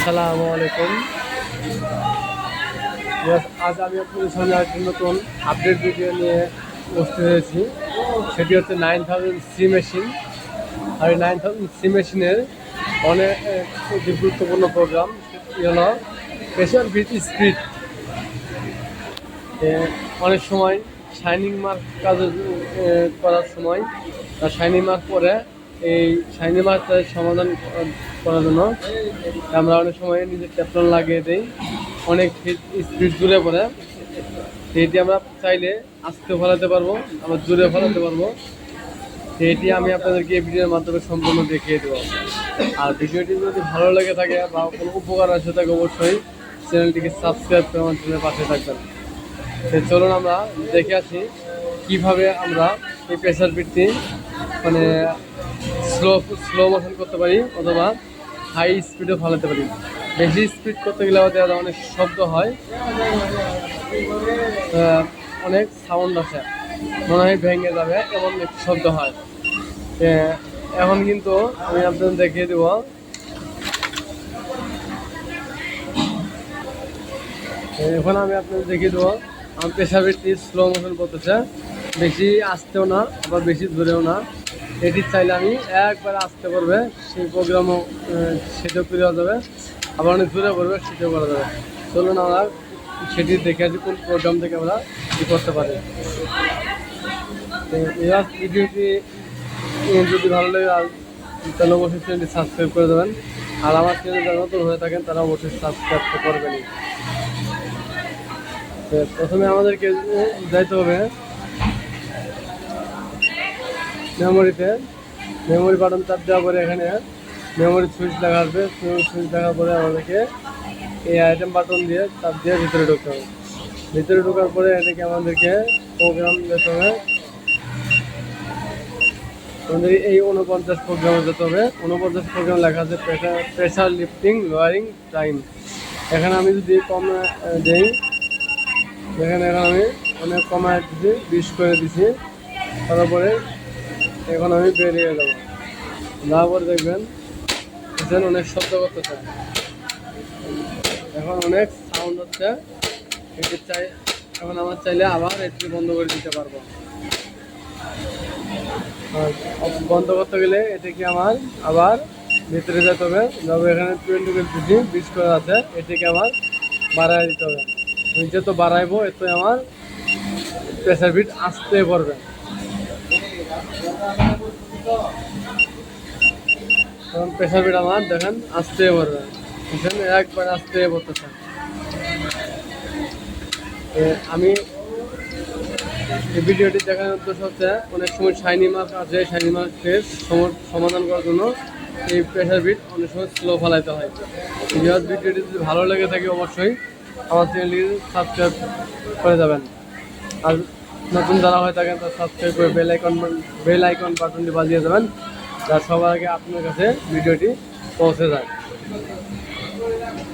আসসালামু আলাইকুম। আজ আমি আপনাদের সামনে একটি নতুন আপডেট ভিডিও নিয়ে উপস্থিত হয়েছি। সেটি হচ্ছে নাইন থাউজেন্ড সি মেশিন আর এই নাইন থাউজেন্ড সি মেশিনের অনেক একটি গুরুত্বপূর্ণ প্রোগ্রাম সেটি হলো প্রেশার বিট স্পিড অনেক সময় শাইনিং মার্ক কাজ করার সময় শাইনিং মার্ক পরে এই শাইনিং মার্কের সমাধান করার জন্য। আমরা অনেক সময় নিজের ট্যাপটন লাগিয়ে দিই। অনেক স্পিড জুড়ে পড়ে। এটি আমরা চাইলে আস্তে ফলাতে পারব আবার জুড়ে ফলাতে পারব। এটি আমি আপনাদেরকে এই ভিডিওর মাধ্যমে সম্পূর্ণ দেখিয়ে দেবো। আর ভিডিওটি যদি ভালো লেগে থাকে বা কোনো উপকার আসে থাকে অবশ্যই, চ্যানেলটিকে সাবস্ক্রাইব করে আমার চ্যানেলের পাশে থাকবেন। তো চলুন আমরা দেখে আসি কীভাবে আমরা এই প্রেশার পিটটি মানে স্লো স্লো মোশন করতে পারি অথবা হাই স্পিডও ফালাতে পারি। বেশি স্পিড করতে গেলে আমাদের অনেক শব্দ হয়। অনেক সাউন্ড আছে মনে হয় ভেঙে যাবে, এমন একটু শব্দ হয়। এখন কিন্তু আমি আপনাদের দেখিয়ে দেবো। এখন আমি আপনাদের দেখিয়ে দেবো। আমার পেশা বেশি স্লো মোশন করতেছে। বেশি আসতেও না, আবার বেশি দূরেও না। এটি চাইলে আমি একবার আসতে পারবে, সেই প্রোগ্রামও সেটাও করে যাবে। আবার অনেক দূরে পড়বে, সেটাও করা যাবে। চলুন আমরা সেটি দেখে আসি, কোন প্রোগ্রাম থেকে আমরা কী করতে পারি। ভিডিওটি যদি ভালো লাগে তাহলে অবশ্যই চ্যানেলটি সাবস্ক্রাইব করে দেবেন। আর আমার চ্যানেল যারা নতুন হয়ে থাকেন, তারা অবশ্যই সাবস্ক্রাইব করবেনই। প্রথমে আমাদেরকে যাইতে হবে মেমোরিতে মেমোরি বাটন চাপ দেওয়ার পরে এখানে মেমোরি সুইচ লাগা আসবে। সুইচ লাগার পরে আমাদেরকে এই আইটেম বাটন দিয়ে চাপ দিয়ে ভিতরে ঢুকতে হবে। ভিতরে ঢোকার পরে এটাকে আমাদেরকে প্রোগ্রাম যেতে হবে। আমাদের এই উনপঞ্চাশ প্রোগ্রামে যেতে হবে। উনপঞ্চাশ প্রোগ্রাম লেখা আছে pressure pressure lifting lowering time এখানে আমি যদি কম দেই, এখানে আমি অনেক কমায় দিছি, বিশ করে দিছি। তারপরে এখন আমি বেরিয়ে যাব। যাওয়ার পরে দেখবেন দেখছেন অনেক শব্দ করতে করতেছে এখন অনেক সাউন্ড হচ্ছে। এটি চাই, এখন আমার চাইলে আবার এটি বন্ধ করে দিতে পারব। বন্ধ করতে গেলে এটিকে আমার আবার ভিতরে যেতে হবে। যাব এখানে টোয়েন্টি দিচ্ছি বিশ করে আছে। এটিকে আমার বাড়ায় দিতে হবে। যত বাড়াইবো, এত আমার প্রেসার বিট আসতে পড়বে কারণ প্রেসার বিট আমার, দেখেন, আসতে পড়বে বুঝছেন? একবার আসতে পড়তেছে আমি এই ভিডিওটি দেখানোর উদ্দেশ্য হচ্ছে, অনেক সময় শাইনি মার্ক আছে শাইনি মার্কের সমাধান করার জন্য এই প্রেশার বিট অনেক সময় স্লো ফেলাইতে হয়। যেহেতু ভিডিওটি যদি ভালো লেগে থাকে, অবশ্যই আমার চ্যানেলটি সাবস্ক্রাইব করে যাবেন। আর নতুন যারা হয়ে থাকেন তারা সাবস্ক্রাইব করে বেল আইকন বেল আইকন বাটনটি বাজিয়ে দেবেন তার সবার আগে আপনার কাছে ভিডিওটি পৌঁছে যায়।